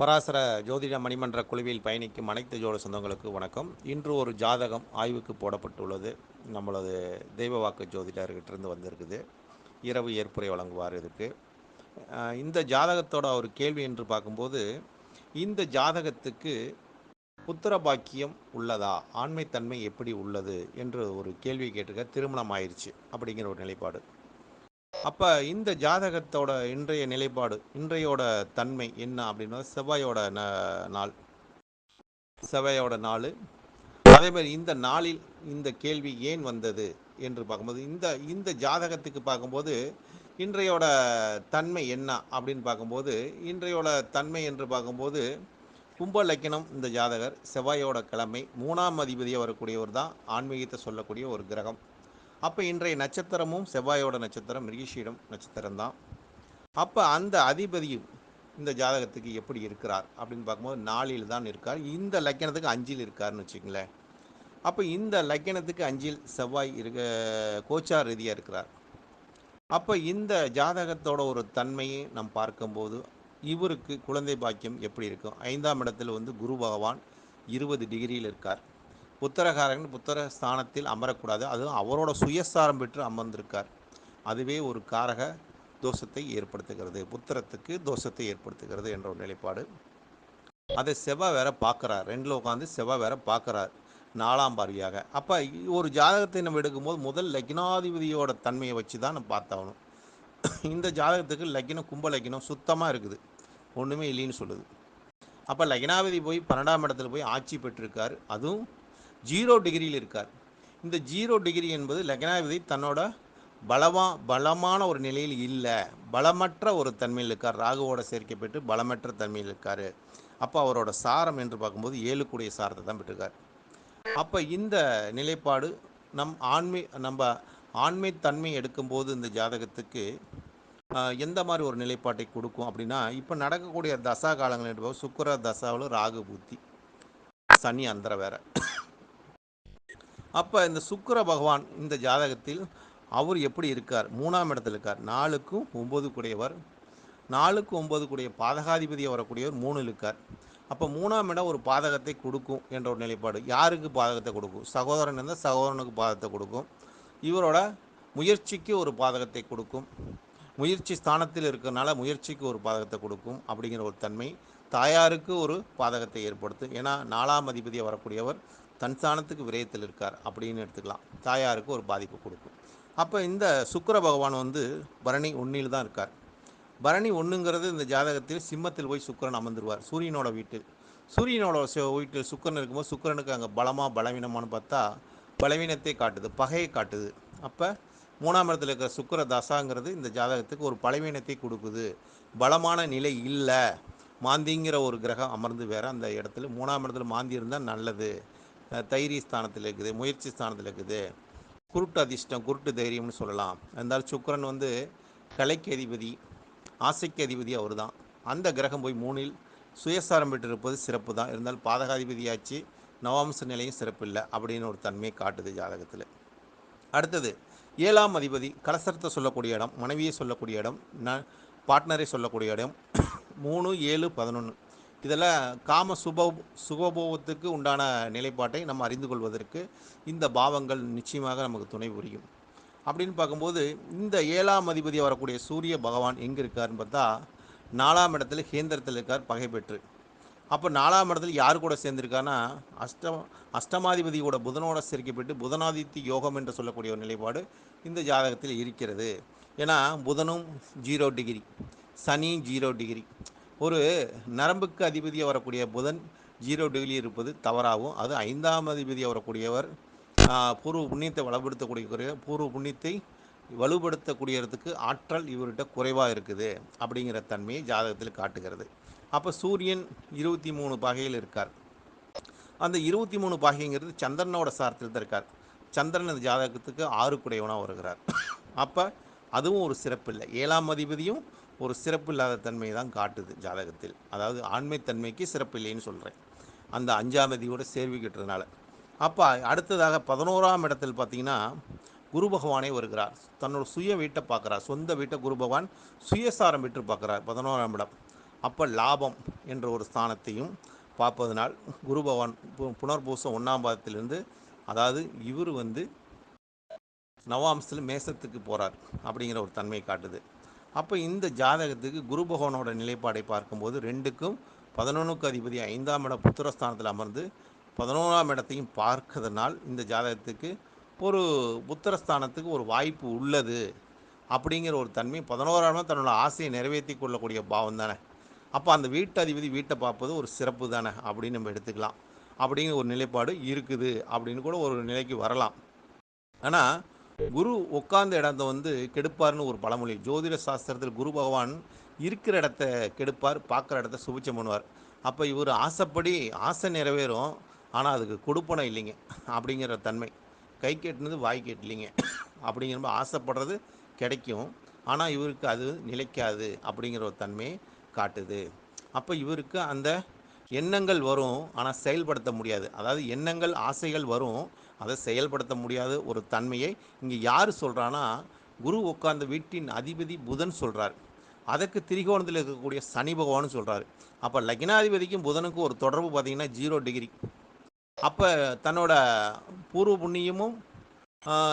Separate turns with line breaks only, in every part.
பராசர ஜோதிட மணிமன்ற குழுவில் பயணிக்கும் அனைத்து ஜோட சொந்தங்களுக்கு வணக்கம். இன்று ஒரு ஜாதகம் ஆய்வுக்கு போடப்பட்டுள்ளது. நம்மளது தெய்வ வாக்கு ஜோதிடர்கிட்ட வந்திருக்குது. இரவு ஏற்புரை வழங்குவார் இதுக்கு. இந்த ஜாதகத்தோட ஒரு கேள்வி என்று பார்க்கும்போது இந்த ஜாதகத்துக்கு புத்திர பாக்கியம் உள்ளதா? ஆண்மைத்தன்மை எப்படி உள்ளது? என்று ஒரு கேள்வி கேட்டிருக்க திருமணம் ஆயிடுச்சு அப்படிங்கிற ஒரு நிலைப்பாடு. அப்போ இந்த ஜாதகத்தோட இன்றைய நிலைப்பாடு இன்றையோட தன்மை என்ன அப்படின்னா செவ்வாயோட ந- நாள். செவ்வாயோட நாள். அதே மாதிரி இந்த நாளில் இந்த கேள்வி ஏன் வந்தது என்று பார்க்கும்போது இந்த இந்த ஜாதகத்துக்கு பார்க்கும்போது இன்றையோட தன்மை என்ன அப்படின்னு பார்க்கும்போது இன்றையோட தன்மை என்று பார்க்கும்போது கும்ப லக்கினம் இந்த ஜாதகர் செவ்வாயோட கிழமை மூணாம் அதிபதியாக வரக்கூடியவர் தான் ஆன்மீகத்தை சொல்லக்கூடிய ஒரு கிரகம். அப்போ இன்றைய நட்சத்திரமும் செவ்வாயோட நட்சத்திரம் மிருகிஷீடம் நட்சத்திரம் தான் அப்போ அந்த அதிபதியும் இந்த ஜாதகத்துக்கு எப்படி இருக்கிறார் அப்படின்னு பார்க்கும்போது நாலில் தான் இருக்கார். இந்த லக்கணத்துக்கு அஞ்சில் இருக்காருன்னு வச்சுங்களேன் அப்போ இந்த லக்கணத்துக்கு அஞ்சில் செவ்வாய் இருக்க கோச்சார் ரீதியாக இருக்கிறார். அப்போ இந்த ஜாதகத்தோட ஒரு தன்மையை நாம் பார்க்கும்போது இவருக்கு குழந்தை பாக்கியம் எப்படி இருக்கும்? ஐந்தாம் இடத்தில் வந்து குரு பகவான் இருபது டிகிரியில் இருக்கார். புத்தரகாரன் புத்தர ஸ்தானத்தில் அமரக்கூடாது. அதுவும் அவரோட சுயசாரம் பெற்று அமர்ந்திருக்கார். அதுவே ஒரு காரக தோஷத்தை ஏற்படுத்துகிறது. புத்திரத்துக்கு தோஷத்தை ஏற்படுத்துகிறது என்ற ஒரு நிலைப்பாடு. அதை செவ்வாய் வேற பார்க்குறார். ரெண்டில் உட்காந்து செவ்வாய் வேற பார்க்குறார். நாலாம் பார்வையாக. அப்போ ஒரு ஜாதகத்தை நம்ம எடுக்கும்போது முதல் லக்னாதிபதியோட தன்மையை வச்சு தான் நம்ம பார்த்தாகணும். இந்த ஜாதகத்துக்கு லக்னம் கும்ப லக்னம் சுத்தமாக இருக்குது. ஒன்றுமே இல்லைன்னு சொல்லுது. அப்போ லக்னாதிபதி போய் பன்னெண்டாம் இடத்துல போய் ஆட்சி பெற்றிருக்கார். அதுவும் ஜீரோ டிகிரியில் இருக்கார். இந்த ஜீரோ டிகிரி என்பது லக்னாதிபதி தன்னோட பலமா பலமான ஒரு நிலையில் இல்லை. பலமற்ற ஒரு தன்மையில் இருக்கார். ராகுவோட சேர்க்கப்பட்டு பலமற்ற தன்மையில் இருக்கார். அப்போ அவரோட சாரம் என்று பார்க்கும்போது ஏழுக்குடைய சாரத்தை தான் பெற்றிருக்கார். அப்போ இந்த நிலைப்பாடு நம் ஆண்மை நம்ம ஆண்மை தன்மை எடுக்கும்போது இந்த ஜாதகத்துக்கு எந்த மாதிரி ஒரு நிலைப்பாட்டை கொடுக்கும் அப்படின்னா இப்போ நடக்கக்கூடிய தசா காலங்கள் என்று சுக்கர தசாவில் ராகு புத்தி சனி அந்தர வேற. அப்போ இந்த சுக்கிர பகவான் இந்த ஜாதகத்தில் அவர் எப்படி இருக்கார்? மூணாம் இடத்துல இருக்கார். நாலுக்கும் ஒம்பது கூடையவர். நாலுக்கு ஒம்பது கூடிய பாதகாதிபதியாக வரக்கூடியவர் மூணு இருக்கார். அப்போ மூணாம் இடம் ஒரு பாதகத்தை கொடுக்கும் என்ற ஒரு நிலைப்பாடு. யாருக்கு பாதகத்தை கொடுக்கும்? சகோதரன் இருந்தால் சகோதரனுக்கு பாதகத்தை கொடுக்கும். இவரோட முயற்சிக்கு ஒரு பாதகத்தை கொடுக்கும். முயற்சி ஸ்தானத்தில் இருக்கிறனால முயற்சிக்கு ஒரு பாதகத்தை கொடுக்கும் அப்படிங்கிற ஒரு தன்மை. தாயாருக்கு ஒரு பாதகத்தை ஏற்படுத்தும். ஏன்னா நாலாம் அதிபதியாக வரக்கூடியவர் தன் ஸ்தானத்துக்கு விரயத்தில் இருக்கார் அப்படின்னு எடுத்துக்கலாம். தாயாருக்கு ஒரு பாதிப்பு கொடுக்கும். அப்போ இந்த சுக்கிர பகவான் வந்து பரணி ஒன்றில் தான் இருக்கார். பரணி ஒன்றுங்கிறது இந்த ஜாதகத்தில் சிம்மத்தில் போய் சுக்கிரன் அமர்ந்துருவார் சூரியனோட வீட்டில். சூரியனோட வீட்டில் சுக்கிரன் இருக்கும்போது சுக்கிரனுக்கு அங்கே பலமாக பலவீனமானு பார்த்தா பலவீனத்தை காட்டுது பகையை காட்டுது. அப்போ மூணாம் இடத்துல இருக்கிற சுக்கர தசாங்கிறது இந்த ஜாதகத்துக்கு ஒரு பலவீனத்தை கொடுக்குது. பலமான நிலை இல்லை. மாந்திங்கிற ஒரு கிரகம் அமர்ந்து வேற அந்த இடத்துல மூணாம் இடத்துல மாந்தி இருந்தால் நல்லது. தைரிய ஸ்தானத்தில் இருக்குது முயற்சி ஸ்தானத்தில் இருக்குது. குருட்டு அதிர்ஷ்டம் குருட்டு தைரியம்னு சொல்லலாம். இருந்தாலும் சுக்கரன் வந்து கலைக்கு அதிபதி ஆசைக்கு அதிபதி அவர் தான் அந்த கிரகம் போய் மூணில் சுயசாரம் பெற்றிருப்பது சிறப்பு தான். இருந்தாலும் பாதகாதிபதியாச்சு நவாம்ச நிலையும் சிறப்பு இல்லை அப்படின்னு ஒரு தன்மையை காட்டுது ஜாதகத்தில். அடுத்தது ஏழாம் அதிபதி கலசரத்தை சொல்லக்கூடிய இடம் மனைவியை சொல்லக்கூடிய இடம் ந பார்ட்னரை சொல்லக்கூடிய இடம் மூணு ஏழு பதினொன்று இதெல்லாம் காம சுப சுகபோகத்துக்கு உண்டான நிலைப்பாட்டை நம்ம அறிந்து கொள்வதற்கு இந்த பாவங்கள் நிச்சயமாக நமக்கு துணை புரியும். அப்படின்னு பார்க்கும்போது இந்த ஏழாம் அதிபதி வரக்கூடிய சூரிய பகவான் எங்கே இருக்காருன்னு பார்த்தா நாலாம் இடத்துல கேந்திரத்தில் இருக்கார் பகை பெற்று அப்போ நாலாம் இடத்துல யார் கூட சேர்ந்திருக்காருன்னா அஷ்ட அஷ்டமாதிபதியோட புதனோட சேர்க்கப்பட்டு புதனாதித்தி யோகம் என்று சொல்லக்கூடிய ஒரு நிலைப்பாடு இந்த ஜாதகத்தில் இருக்கிறது. ஏன்னா புதனும் ஜீரோ டிகிரி சனி ஜீரோ டிகிரி. ஒரு நரம்புக்கு அதிபதியாக வரக்கூடிய புதன் ஜீரோ டிகிரி இருப்பது தவறாகும். அது ஐந்தாம் அதிபதியாக வரக்கூடியவர் பூர்வ புண்ணியத்தை வலுப்படுத்தக்கூடிய பூர்வ புண்ணியத்தை வலுப்படுத்தக்கூடியதுக்கு ஆற்றல் இவர்கிட்ட குறைவாக இருக்குது அப்படிங்கிற தன்மையை ஜாதகத்தில் காட்டுகிறது. அப்போ சூரியன் இருபத்தி மூணு பாகையில் இருக்கார். அந்த இருபத்தி மூணு பாகைங்கிறது சந்திரனோட சாரத்தில் தான் இருக்கார். சந்திரன் அந்த ஜாதகத்துக்கு ஆறு குடையவனாக வருகிறார். அப்போ அதுவும் ஒரு சிறப்பு இல்லை ஏழாம் அதிபதியும் ஒரு சிறப்பு இல்லாத தன்மையை தான் காட்டுது ஜாதகத்தில். அதாவது ஆண்மைத்தன்மைக்கு சிறப்பு இல்லைன்னு சொல்கிறேன் அந்த அஞ்சாம் தேதியோட சேர்விக்கிட்டதுனால அப்போ அடுத்ததாக பதினோராம் இடத்தில் பார்த்தீங்கன்னா குரு பகவானே வருகிறார். தன்னோட சுய வீட்டை பார்க்குறார் சொந்த வீட்டை குரு பகவான் சுயசாரம் விட்டு பார்க்குறார் பதினோராம் இடம். அப்போ லாபம் என்ற ஒரு ஸ்தானத்தையும் பார்ப்பதனால் குரு பகவான் பு- புனர்பூசம் ஒன்றாம் பாதத்திலிருந்து அதாவது இவர் வந்து நவாம்சத்தில் மேசத்துக்கு போகிறார் அப்படிங்கிற ஒரு தன்மை காட்டுது. அப்போ இந்த ஜாதகத்துக்கு குரு பகவானோட நிலைப்பாடை பார்க்கும்போது ரெண்டுக்கும் பதினொன்றுக்கு அதிபதி ஐந்தாம் இடம் புத்திரஸ்தானத்தில் அமர்ந்து பதினோராம் இடத்தையும் பார்க்கறதுனால் இந்த ஜாதகத்துக்கு ஒரு புத்திரஸ்தானத்துக்கு ஒரு வாய்ப்பு உள்ளது அப்படிங்கிற ஒரு தன்மை பதினோராம் தன்னோட ஆசையை நிறைவேற்றி கொள்ளக்கூடிய பாவம் தானே. அப்போ அந்த வீட்டு அதிபதி வீட்டை பார்ப்பது ஒரு சிறப்பு தானே அப்படின்னு நம்ம எடுத்துக்கலாம். அப்படிங்கிற ஒரு நிலைப்பாடு இருக்குது அப்படின்னு கூட ஒரு நிலைக்கு வரலாம். ஆனால் குரு உட்கார்ந்த இடத்த வந்து கெடுப்பார்னு ஒரு பழமொழி. ஜோதிட சாஸ்திரத்தில் குரு பகவான் இருக்கிற இடத்த கெடுப்பார் பார்க்குற இடத்த சுபிச்சம் பண்ணுவார். அப்போ இவர் ஆசைப்படி ஆசை நிறைவேறும். ஆனால் அதுக்கு கொடுப்பணம் இல்லைங்க. அப்படிங்கிற தன்மை. கை கெட்டினது வாய் கெட்டலிங்க. அப்படிங்கிற ஆசைப்படுறது கிடைக்கும். ஆனால் இவருக்கு அது நிலைக்காது அப்படிங்கிற ஒரு தன்மையை காட்டுது. அப்போ இவருக்கு அந்த எண்ணங்கள் வரும் ஆனால் செயல்படுத்த முடியாது. அதாவது எண்ணங்கள் ஆசைகள் வரும் அதை செயல்படுத்த முடியாத ஒரு தன்மையை இங்கே யார் சொல்கிறான்னா குரு உட்கார்ந்த வீட்டின் அதிபதி புதன் சொல்கிறார் அதற்கு திரிகோணத்தில் இருக்கக்கூடிய சனி பகவான் சொல்கிறார் அப்போ லக்னாதிபதிக்கும் புதனுக்கும் ஒரு தொடர்பு பார்த்திங்கன்னா ஜீரோ டிகிரி அப்போ தன்னோட பூர்வ புண்ணியமும்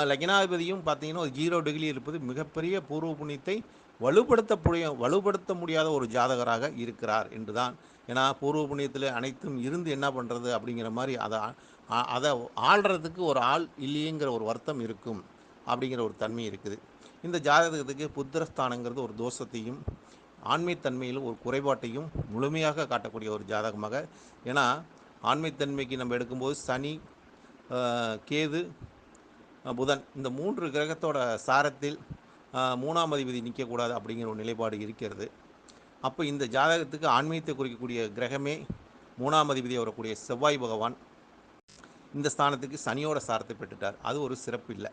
லக்னாதிபதியும் பார்த்தீங்கன்னா ஒரு ஜீரோ டிகிரி இருப்பது மிகப்பெரிய பூர்வ புண்ணியத்தை வலுப்படுத்த முடிய வலுப்படுத்த முடியாத ஒரு ஜாதகராக இருக்கிறார் என்றுதான். ஏன்னா பூர்வ புண்ணியத்தில் அனைத்தும் இருந்து என்ன பண்ணுறது அப்படிங்கிற மாதிரி அதை அதை ஆள்றதுக்கு ஒரு ஆள் இல்லையேங்கிற ஒரு வருத்தம் இருக்கும் அப்படிங்கிற ஒரு தன்மை இருக்குது. இந்த ஜாதகத்துக்கு புத்திரஸ்தானங்கிறது ஒரு தோஷத்தையும் ஆண்மைத்தன்மையில் ஒரு குறைபாட்டையும் முழுமையாக காட்டக்கூடிய ஒரு ஜாதகமாக. ஏன்னா ஆண்மைத்தன்மைக்கு நம்ம எடுக்கும்போது சனி கேது புதன் இந்த மூன்று கிரகத்தோட சாரத்தில் மூணாம் அதிபதி நிற்கக்கூடாது அப்படிங்கிற ஒரு நிலைப்பாடு இருக்கிறது. அப்போ இந்த ஜாதகத்துக்கு ஆன்மீகத்தை குறிக்கக்கூடிய கிரகமே மூணாம் அதிபதி வரக்கூடிய செவ்வாய் பகவான். இந்த ஸ்தானத்துக்கு சனியோட சாரத்தை பெற்றுட்டார். அது ஒரு சிறப்பு இல்லை.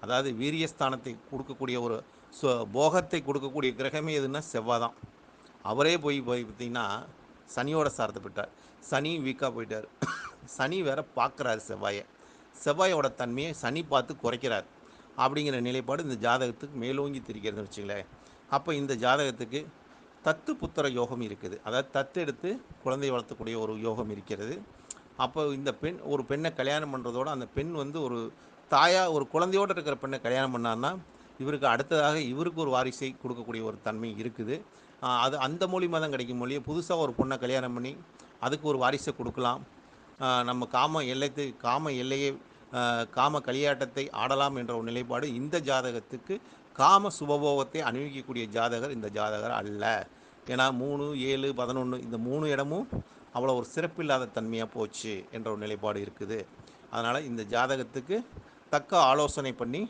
அதாவது வீரியஸ்தானத்தை கொடுக்கக்கூடிய ஒரு சொ- போகத்தை கொடுக்கக்கூடிய கிரகமே எதுன்னா செவ்வாய் தான். அவரே போய் போய் பார்த்தீங்கன்னா சனியோட சாரத்தை பெற்றார். சனி வீக்காக போயிட்டார். சனி வேற பார்க்குறாரு செவ்வாயை. செவ்வாயோட தன்மையை சனி பார்த்து குறைக்கிறார் அப்படிங்கிற நிலைப்பாடு இந்த ஜாதகத்துக்கு மேலோங்கி திரிக்கிறதுன்னு வச்சுங்களேன் அப்போ இந்த ஜாதகத்துக்கு தத்து புத்திர யோகம் இருக்குது. அதாவது தத்து எடுத்து குழந்தை வளர்த்தக்கூடிய ஒரு யோகம் இருக்கிறது. அப்போ இந்த பெண் ஒரு பெண்ணை கல்யாணம் பண்ணுறதோட அந்த பெண் வந்து ஒரு தாயாக ஒரு குழந்தையோடு இருக்கிற பெண்ணை கல்யாணம் பண்ணான்னா இவருக்கு அடுத்ததாக இவருக்கு ஒரு வாரிசை கொடுக்கக்கூடிய ஒரு தன்மை இருக்குது. அது அந்த மூலியமாக தான் கிடைக்கும். மொழியே புதுசாக ஒரு பொண்ணை கல்யாணம் பண்ணி அதுக்கு ஒரு வாரிசை கொடுக்கலாம். நம்ம காம எல்லைத்தை காம எல்லையை காம களியாட்டத்தை ஆடலாம் என்ற ஒரு நிலைப்பாடு இந்த ஜாதகத்துக்கு காம சுபபோகத்தை அணிவிக்கக்கூடிய ஜாதகர் இந்த ஜாதகர் அல்ல. ஏன்னா மூணு ஏழு பதினொன்று இந்த மூணு இடமும் அவ்வளோ ஒரு சிறப்பில்லாத தன்மையாக போச்சு என்ற ஒரு நிலைப்பாடு இருக்குது. அதனால் இந்த ஜாதகத்துக்கு தக்க ஆலோசனை பண்ணி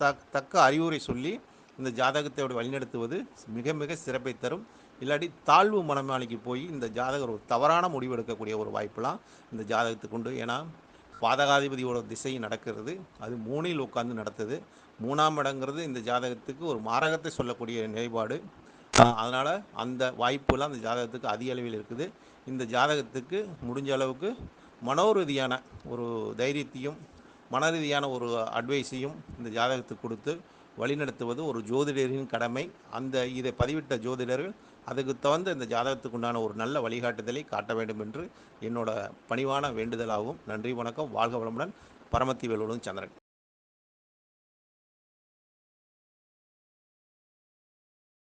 தக் தக்க அறிவுரை சொல்லி இந்த ஜாதகத்தை வழிநடத்துவது மிக மிக சிறப்பை தரும். இல்லாட்டி தாழ்வு மனமாளிக்கு போய் இந்த ஜாதகர் ஒரு தவறான முடிவு எடுக்கக்கூடிய ஒரு வாய்ப்பெலாம் இந்த ஜாதகத்துக்கு உண்டு. ஏன்னா பாதகாதிபதியோட திசை நடக்கிறது அது மூணில் உட்காந்து நடத்துது. மூணாம் இடங்கிறது இந்த ஜாதகத்துக்கு ஒரு மாரகத்தை சொல்லக்கூடிய நிலைப்பாடு. அதனால் அந்த வாய்ப்புலாம் அந்த ஜாதகத்துக்கு அதிக அளவில் இருக்குது. இந்த ஜாதகத்துக்கு முடிஞ்ச அளவுக்கு மனோரீதியான ஒரு தைரியத்தையும் மன ரீதியான ஒரு அட்வைஸையும் இந்த ஜாதகத்துக்கு கொடுத்து வழிநடத்துவது ஒரு ஜோதிடரின் கடமை. அந்த இதை பதிவிட்ட ஜோதிடர்கள் அதுக்கு தகுந்த இந்த ஜாதகத்துக்கு உண்டான ஒரு நல்ல வழிகாட்டுதலை காட்ட வேண்டும் என்று என்னோட பணிவான வேண்டுதலாகும் நன்றி வணக்கம் வாழ்க வளமுடன் பரமத்தி வேலுடன் சந்திரன்.